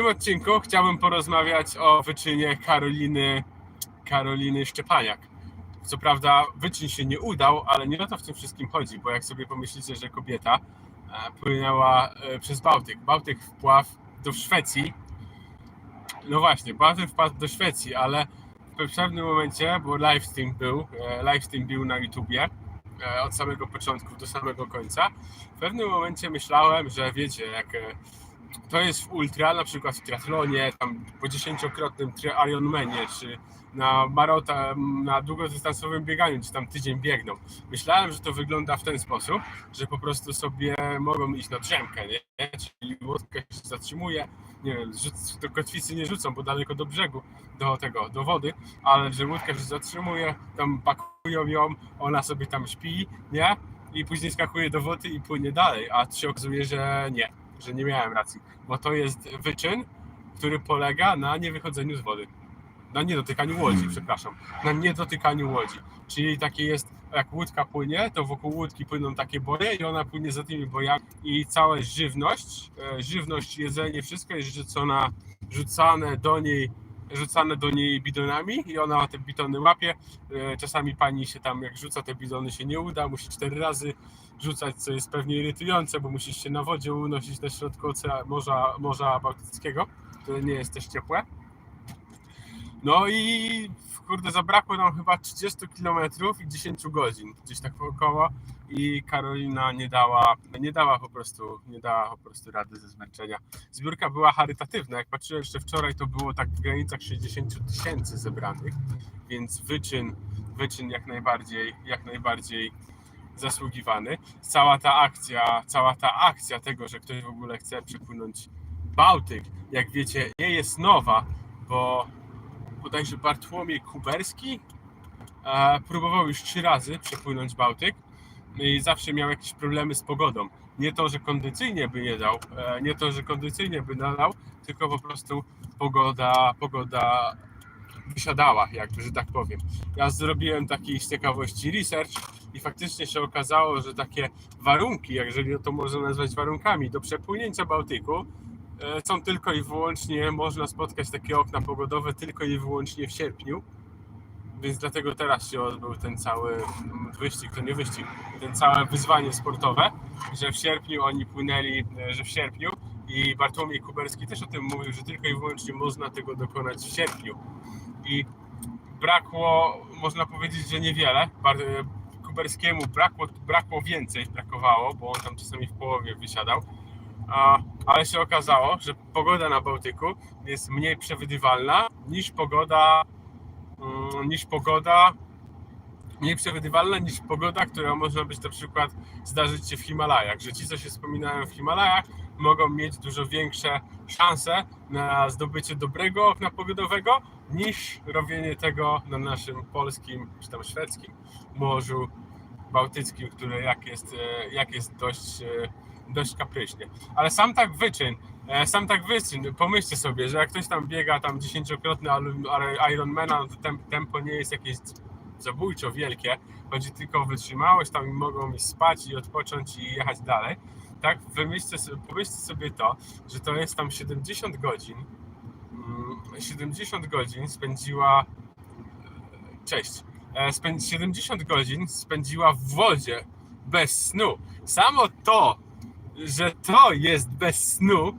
tym odcinku chciałbym porozmawiać o wyczynie Karoliny, Karoliny Szczepaniak. Co prawda wyczyn się nie udał, ale nie o to w tym wszystkim chodzi, bo jak sobie pomyślicie, że kobieta e, płynęła e, przez Bałtyk, Bałtyk wpław do Szwecji, no właśnie, Bałtyk wpadł do Szwecji, ale w pewnym momencie, bo livestream był, e, livestream był na YouTubie od samego początku do samego końca, w pewnym momencie myślałem, że wiecie, jak to jest w ultra, na przykład w triathlonie, tam po dziesięciokrotnym Ironmanie, czy na marota, na długodystansowym bieganiu, czy tam tydzień biegną. Myślałem, że to wygląda w ten sposób, że po prostu sobie mogą iść na drzemkę, nie? Czyli łódka się zatrzymuje, nie wiem, do kotwicy nie rzucą, bo daleko do brzegu, do tego, do wody, ale że łódka się zatrzymuje, tam pakują ją, ona sobie tam śpi, nie? I później skakuje do wody i płynie dalej, a się okazuje, że nie, że nie miałem racji, bo to jest wyczyn, który polega na niewychodzeniu z wody. Na niedotykaniu łodzi, przepraszam. Na niedotykaniu łodzi. Czyli takie jest, jak łódka płynie, to wokół łódki płyną takie boje i ona płynie za tymi bojami i cała żywność, e, żywność, jedzenie, wszystko jest rzucona, rzucane do niej rzucane do niej bidonami i ona te bidony łapie. E, Czasami pani się tam, jak rzuca te bidony, się nie uda, musi cztery razy rzucać, co jest pewnie irytujące, bo musisz się na wodzie unosić na środku Morza, Morza Bałtyckiego, które nie jest też ciepłe. No i kurde, zabrakło nam chyba 30 km i 10 godzin, gdzieś tak około i Karolina nie dała, nie dała po prostu, nie dała po prostu rady ze zmęczenia. Zbiórka była charytatywna, jak patrzyłem jeszcze wczoraj, to było tak w granicach 60 tysięcy zebranych, więc wyczyn, wyczyn jak najbardziej, jak najbardziej zasługiwany. Cała ta akcja, cała ta akcja tego, że ktoś w ogóle chce przepłynąć Bałtyk, jak wiecie, nie jest nowa, bo bodajże Bartłomiej Kuberski e, próbował już trzy razy przepłynąć Bałtyk i zawsze miał jakieś problemy z pogodą. Nie to, że kondycyjnie by nie dał, e, nie to, że kondycyjnie by nadał, tylko po prostu pogoda, pogoda wysiadała, jakby, że tak powiem. Ja zrobiłem taki z ciekawości research i faktycznie się okazało, że takie warunki, jeżeli to można nazwać warunkami do przepłynięcia Bałtyku, e, są tylko i wyłącznie, można spotkać takie okna pogodowe tylko i wyłącznie w sierpniu. Więc dlatego teraz się odbył ten cały mm, wyścig, to nie wyścig, ten całe wyzwanie sportowe, że w sierpniu oni płynęli, e, że w sierpniu i Bartłomiej Kuberski też o tym mówił, że tylko i wyłącznie można tego dokonać w sierpniu. I brakło, można powiedzieć, że niewiele. Kuberskiemu brakło, brakło więcej, brakowało, bo on tam czasami w połowie wysiadał. Ale się okazało, że pogoda na Bałtyku jest mniej przewidywalna niż pogoda, mm, niż pogoda, mniej przewidywalna niż pogoda, która może być na przykład zdarzyć się w Himalajach, że ci, co się wspominają w Himalajach, mogą mieć dużo większe szanse na zdobycie dobrego okna pogodowego niż robienie tego na naszym polskim czy tam szwedzkim Morzu Bałtyckim, które jak jest, e, jak jest dość, e, dość kapryśnie. Ale sam tak wyczyn, e, sam tak wyczyn, pomyślcie sobie, że jak ktoś tam biega tam dziesięciokrotny Ironmana, no to tem- tempo nie jest jakieś zabójczo wielkie, chodzi tylko o wytrzymałość, tam mogą iść spać i odpocząć i jechać dalej. Tak, wymyślcie sobie, pomyślcie sobie to, że to jest tam 70 godzin, mm, 70 godzin spędziła, cześć, 70 godzin spędziła w wodzie bez snu. Samo to, że to jest bez snu,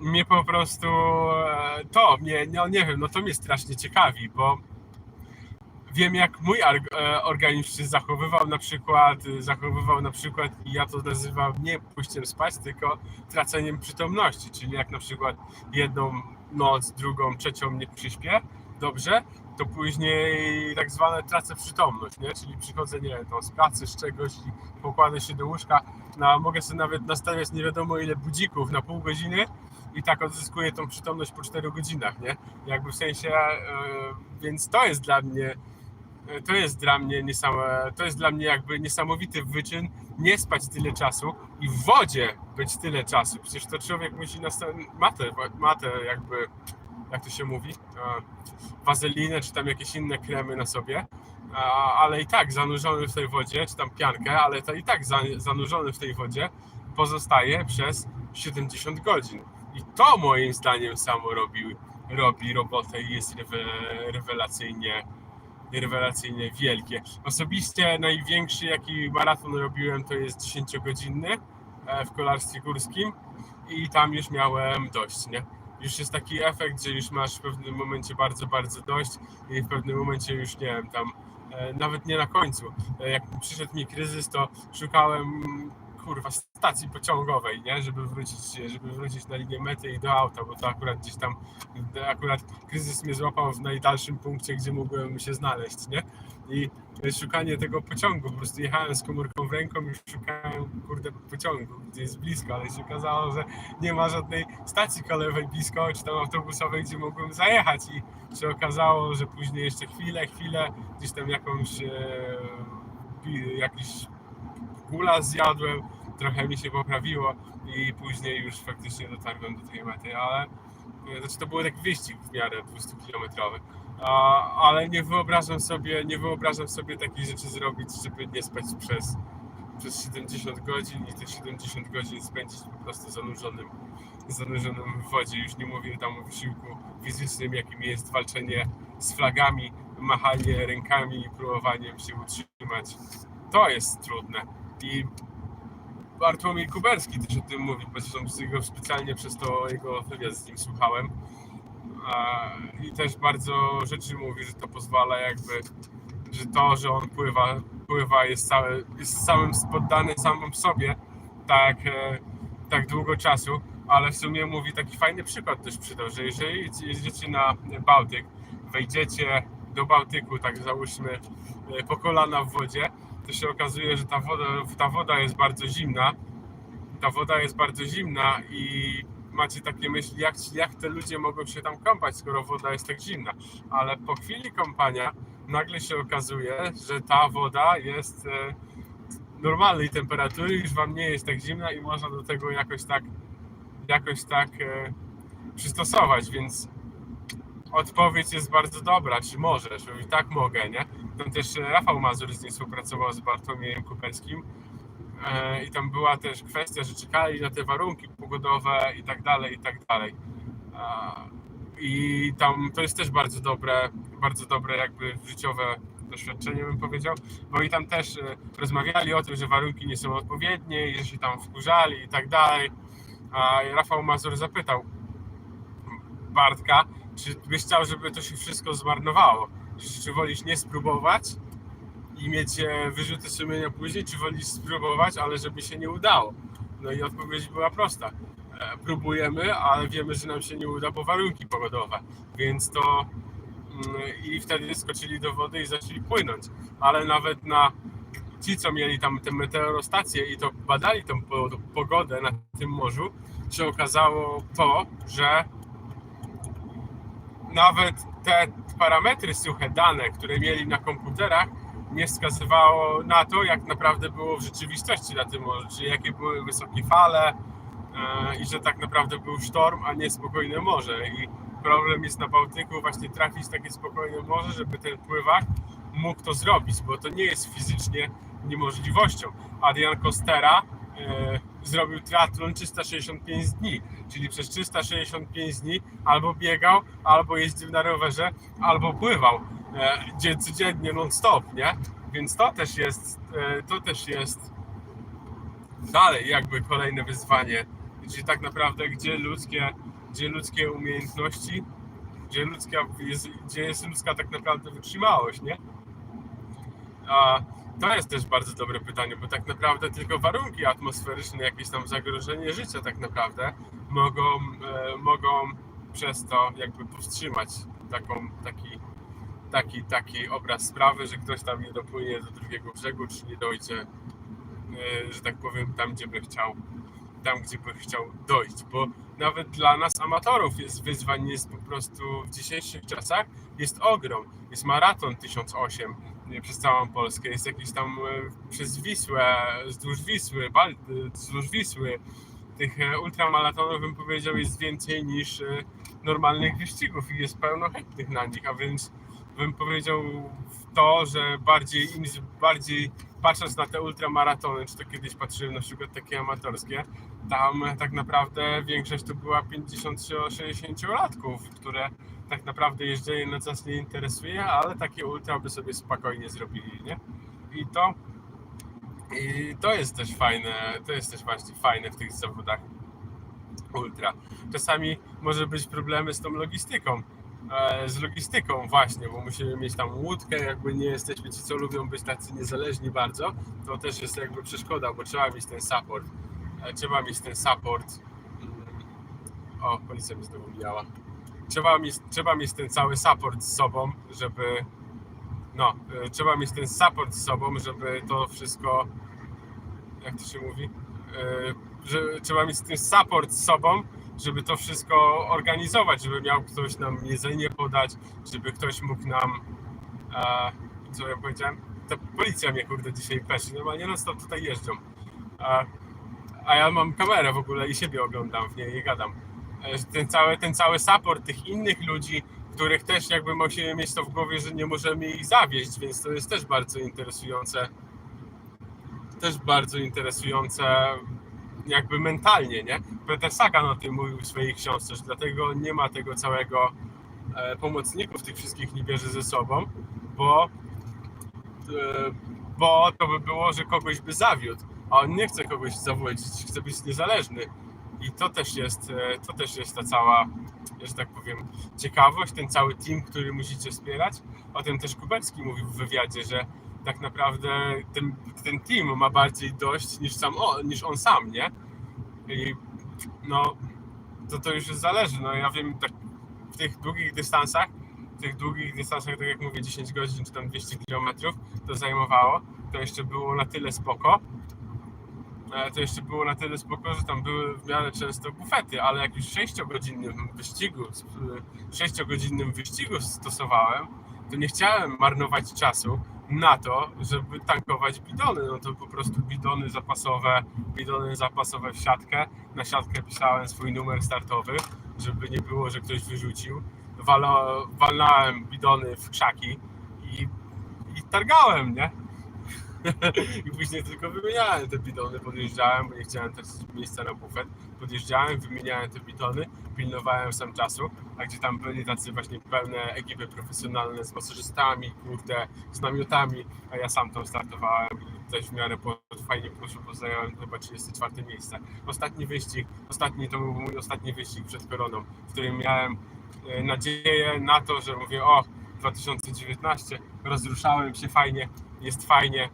mnie po prostu, e, to mnie, no nie wiem, no to mnie strasznie ciekawi, bo wiem jak mój e, organizm się zachowywał na przykład, e, zachowywał na przykład i ja to nazywam nie pójściem spać, tylko traceniem przytomności, czyli jak na przykład jedną noc, drugą, trzecią nie przyśpię, dobrze, to później tak zwane tracę przytomność, nie? czyli przychodzę, nie tam z pracy, z czegoś i pokładę się do łóżka, no, mogę sobie nawet nastawiać nie wiadomo ile budzików na pół godziny i tak odzyskuję tą przytomność po 4 godzinach, nie? Jakby w sensie, e, więc to jest dla mnie to jest dla mnie niesame, to jest dla mnie jakby niesamowity wyczyn nie spać tyle czasu i w wodzie być tyle czasu. Przecież to człowiek musi nastawić matę, matę jakby, jak to się mówi, e, wazelinę czy tam jakieś inne kremy na sobie, a, ale i tak zanurzony w tej wodzie, czy tam piankę, ale to i tak za, zanurzony w tej wodzie pozostaje przez 70 godzin. I to moim zdaniem samo robi, robi robotę i jest rewe, rewelacyjnie, rewelacyjnie wielkie. Osobiście największy jaki maraton robiłem to jest 10-godzinny e, w kolarstwie górskim i tam już miałem dość, nie? Już jest taki efekt, że już masz w pewnym momencie bardzo, bardzo dość i w pewnym momencie już nie wiem, tam e, nawet nie na końcu. E, Jak przyszedł mi kryzys, to szukałem kurwa stacji pociągowej, nie? Żeby wrócić, żeby wrócić na linię mety i do auta, bo to akurat gdzieś tam akurat kryzys mnie złapał w najdalszym punkcie, gdzie mógłbym się znaleźć, nie? I szukanie tego pociągu, po prostu jechałem z komórką w ręką i szukałem kurde pociągu, gdzie jest blisko, ale się okazało, że nie ma żadnej stacji kolejowej blisko, czy tam autobusowej, gdzie mógłbym zajechać i się okazało, że później jeszcze chwilę, chwilę, gdzieś tam jakąś e, jakiś gula zjadłem, trochę mi się poprawiło i później już faktycznie dotarłem do tej mety, ale e, znaczy to był taki wyścig w miarę 200-kilometrowy, a, ale nie wyobrażam sobie, nie wyobrażam sobie takich rzeczy zrobić, żeby nie spać przez, przez 70 godzin i te 70 godzin spędzić po prostu zanurzonym, zanurzonym w wodzie. Już nie mówię tam o wysiłku fizycznym, jakim jest walczenie z flagami, machanie rękami i próbowaniem się utrzymać. To jest trudne. I Bartłomiej Kuberski też o tym mówi, zresztą go specjalnie przez to jego wywiad z nim słuchałem. I też bardzo rzeczy mówi, że to pozwala jakby, że to, że on pływa, pływa jest, całe, jest samym poddany samym sobie tak, e, tak długo czasu, ale w sumie mówi taki fajny przykład też przydał, że jeżeli jedziecie na Bałtyk, wejdziecie do Bałtyku, tak załóżmy e, po kolana w wodzie, to się okazuje, że ta woda, ta woda jest bardzo zimna. Ta woda jest bardzo zimna i macie takie myśli, jak, jak te ludzie mogą się tam kąpać, skoro woda jest tak zimna. Ale po chwili kąpania nagle się okazuje, że ta woda jest e, normalnej temperatury, już wam nie jest tak zimna i można do tego jakoś tak jakoś tak e, przystosować, więc odpowiedź jest bardzo dobra, czy możesz? Mówi, tak mogę, nie? Tam też Rafał Mazur z nim współpracował z Bartłomiejem Kuperskim e, i tam była też kwestia, że czekali na te warunki pogodowe i tak dalej, i tak dalej. I tam to jest też bardzo dobre, bardzo dobre jakby życiowe doświadczenie bym powiedział, bo i tam też e, rozmawiali o tym, że warunki nie są odpowiednie i że się tam wkurzali i tak dalej. A Rafał Mazur zapytał Bartka, czy byś chciał, żeby to się wszystko zmarnowało? Czy, wolisz nie spróbować i mieć e, wyrzuty sumienia później, czy wolisz spróbować, ale żeby się nie udało? No i odpowiedź była prosta. E, Próbujemy, ale wiemy, że nam się nie uda, bo warunki pogodowe. Więc to mm, i wtedy skoczyli do wody i zaczęli płynąć. Ale nawet na ci, co mieli tam te meteorostacje i to badali tą po- pogodę na tym morzu, się okazało to, że nawet te parametry suche, dane, które mieli na komputerach, nie wskazywało na to, jak naprawdę było w rzeczywistości na tym morzu, czyli jakie były wysokie fale e, i że tak naprawdę był sztorm, a nie spokojne morze. I problem jest na Bałtyku właśnie trafić takie spokojne morze, żeby ten pływak mógł to zrobić, bo to nie jest fizycznie niemożliwością. Adrian Costera e, zrobił triatlon 365 dni, czyli przez 365 dni albo biegał, albo jeździł na rowerze, albo pływał e, dzie- codziennie non-stop, nie? Więc to też jest, e, to też jest dalej jakby kolejne wyzwanie, gdzie tak naprawdę gdzie ludzkie, gdzie ludzkie umiejętności, gdzie, ludzka, jest, gdzie jest ludzka tak naprawdę wytrzymałość, nie? A to jest też bardzo dobre pytanie, bo tak naprawdę tylko warunki atmosferyczne, jakieś tam zagrożenie życia tak naprawdę mogą, e, mogą przez to jakby powstrzymać taką, taki, taki, taki obraz sprawy, że ktoś tam nie dopłynie do drugiego brzegu, czy nie dojdzie, e, że tak powiem, tam gdzie by chciał, tam gdzie by chciał dojść, bo nawet dla nas amatorów jest wyzwań, jest po prostu w dzisiejszych czasach jest ogrom. Jest maraton 1008 nie, przez całą Polskę, jest jakiś tam e, przez Wisłę, wzdłuż Wisły, wzdłuż Wisły. Tych e, ultramaratonów bym powiedział jest więcej niż e, normalnych wyścigów i jest pełno chętnych na nich, a więc bym powiedział to, że bardziej, im bardziej patrząc na te ultramaratony, czy to kiedyś patrzyłem na przykład takie amatorskie, tam tak naprawdę większość to była 50-60-latków, które tak naprawdę jeżdżenie nas nas nie interesuje, ale takie ultra by sobie spokojnie zrobili, nie? I to i to jest też fajne, to jest też właśnie fajne w tych zawodach ultra. Czasami może być problemy z tą logistyką, e, z logistyką właśnie, bo musimy mieć tam łódkę, jakby nie jesteśmy ci, co lubią być tacy niezależni bardzo, to też jest jakby przeszkoda, bo trzeba mieć ten support, E, trzeba mieć ten support. Mm, O, policja mi znowu mijała. Trzeba mieć, trzeba mieć ten cały support z sobą, żeby no, e, trzeba mieć ten support z sobą, żeby to wszystko, jak to się mówi, E, że trzeba mieć ten support z sobą, żeby to wszystko organizować, żeby miał ktoś nam jedzenie podać, żeby ktoś mógł nam, e, co ja powiedziałem, ta policja mnie kurde dzisiaj peszy, normalnie non stop tutaj jeżdżą. E, a ja mam kamerę w ogóle i siebie oglądam w niej i gadam. Ten cały, ten cały support tych innych ludzi, których też jakby musimy mieć to w głowie, że nie możemy ich zawieść, więc to jest też bardzo interesujące. Też bardzo interesujące jakby mentalnie, nie? Peter Sagan o tym mówił w swojej książce, że dlatego nie ma tego całego e, pomocników tych wszystkich nie bierze ze sobą, bo e, bo to by było, że kogoś by zawiódł, a on nie chce kogoś zawodzić, chce być niezależny. I to też jest, e, to też jest ta cała, że tak powiem, ciekawość, ten cały team, który musicie wspierać. O tym też Kuberski mówił w wywiadzie, że tak naprawdę ten, ten team ma bardziej dość niż, sam on, niż on sam, nie? I no, to to już zależy. No ja wiem, tak w tych długich dystansach, w tych długich dystansach, tak jak mówię, 10 godzin czy tam 200 km to zajmowało, to jeszcze było na tyle spoko, e, to jeszcze było na tyle spoko, że tam były w miarę często bufety, ale jak już 6-godzinnym wyścigu, 6-godzinnym wyścigu stosowałem, to nie chciałem marnować czasu na to, żeby tankować bidony. No to po prostu bidony zapasowe, bidony zapasowe w siatkę. Na siatkę pisałem swój numer startowy, żeby nie było, że ktoś wyrzucił. Wala, bidony w krzaki i, i targałem, nie? I później tylko wymieniałem te bidony, podjeżdżałem, bo nie chciałem tracić miejsca na bufet. Podjeżdżałem, wymieniałem te bidony, pilnowałem sam czasu, a gdzie tam byli tacy właśnie pełne ekipy profesjonalne z masażystami, kurde, z namiotami, a ja sam tam startowałem też w miarę po, fajnie poszło, zająłem chyba 34 miejsce. Ostatni wyścig, ostatni to był mój ostatni wyścig przed koroną, w którym miałem e, nadzieję na to, że mówię, o 2019, rozruszałem się fajnie, jest fajnie,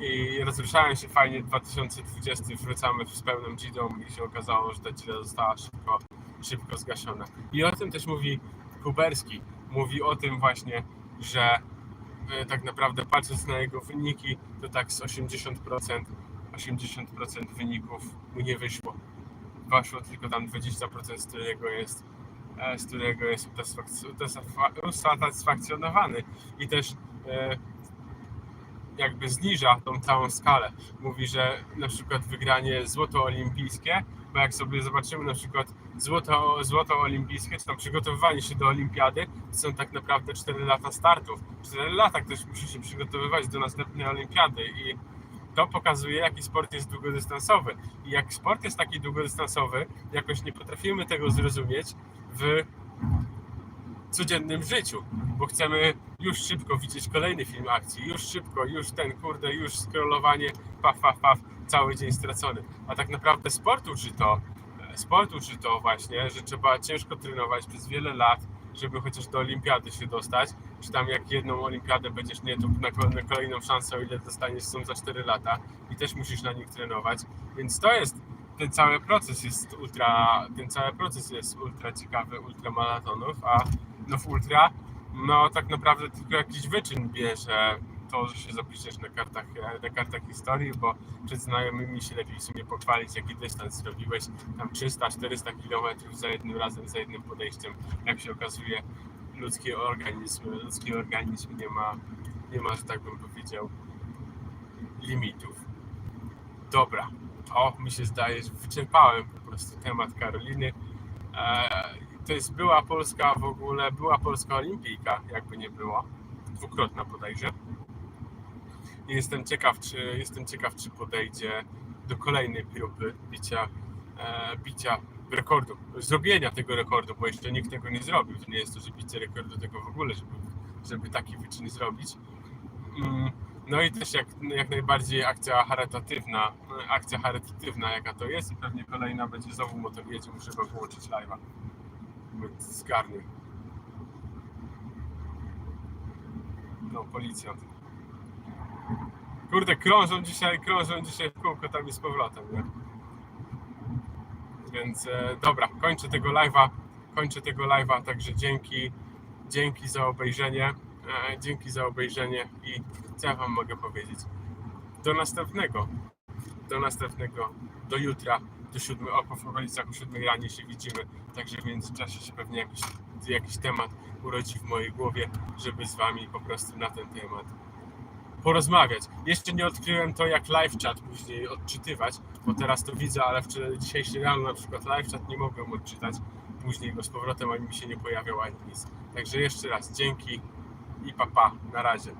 i rozruszałem się fajnie 2020 wracamy z pełną dzidą i się okazało, że ta dzida została szybko, szybko zgaszona. I o tym też mówi Kuberski. Mówi o tym właśnie, że e, tak naprawdę patrząc na jego wyniki, to tak z 80% 80% wyników mu nie wyszło. Weszło tylko tam 20% z którego jest e, z którego jest usatysfak- usatysfa- usatysfakcjonowany i też e, jakby zniża tą całą skalę. Mówi, że na przykład wygranie złoto olimpijskie, bo jak sobie zobaczymy na przykład złoto, złoto olimpijskie, czy tam przygotowywanie się do olimpiady, są tak naprawdę 4 lata startów. 4 lata ktoś musi się przygotowywać do następnej olimpiady i to pokazuje, jaki sport jest długodystansowy. I jak sport jest taki długodystansowy, jakoś nie potrafimy tego zrozumieć w codziennym życiu, bo chcemy już szybko widzieć kolejny film akcji, już szybko, już ten, kurde, już scrollowanie, paf, paf, paf, cały dzień stracony. A tak naprawdę sport uczy to, sport uczy to właśnie, że trzeba ciężko trenować przez wiele lat, żeby chociaż do olimpiady się dostać, czy tam jak jedną olimpiadę będziesz nie, to na ko- na kolejną szansę, o ile dostaniesz są za 4 lata i też musisz na nich trenować, więc to jest ten cały proces jest ultra, ten cały proces jest ultra ciekawy, ultra maratonów, a no w ultra, no tak naprawdę tylko jakiś wyczyn bierze to, że się zapiszesz na kartach, na kartach historii, bo przed znajomymi się lepiej sobie pochwalić, jaki dystans zrobiłeś, tam 300-400 km za jednym razem, za jednym podejściem. Jak się okazuje, ludzki organizm, ludzki organizm nie ma, nie ma, że tak bym powiedział, limitów. Dobra, to mi się zdaje, że wyczerpałem po prostu temat Karoliny. Eee, to jest była polska w ogóle, była polska olimpijka, jakby nie było. Dwukrotna bodajże. Jestem ciekaw, czy jestem ciekaw, czy podejdzie do kolejnej próby bicia, e, bicia rekordu, zrobienia tego rekordu, bo jeszcze nikt tego nie zrobił. To nie jest to, że bicie rekordu tego w ogóle, żeby, żeby taki wyczyn zrobić. Mm, No i też jak, jak najbardziej akcja charytatywna, akcja charytatywna jaka to jest i pewnie kolejna będzie znowu motor jedzie, muszę go wyłączyć live'a. Zgarnie. No, policjant. Kurde, krążą dzisiaj, krążą dzisiaj w kółko tam i z powrotem, nie? Więc e, dobra, kończę tego live'a, kończę tego live'a, także dzięki, dzięki za obejrzenie, e, dzięki za obejrzenie i co ja wam mogę powiedzieć? Do następnego, do następnego, do jutra, do siódmej, o, w okolicach o siódmej ranie się widzimy, także w międzyczasie się pewnie jakiś, jakiś temat urodzi w mojej głowie, żeby z wami po prostu na ten temat porozmawiać. Jeszcze nie odkryłem to, jak live chat później odczytywać, bo teraz to widzę, ale wczoraj, dzisiejszy rano na przykład live chat nie mogłem odczytać. Później go z powrotem ani mi się nie pojawiał, ani nic. Także jeszcze raz dzięki i papa, na razie.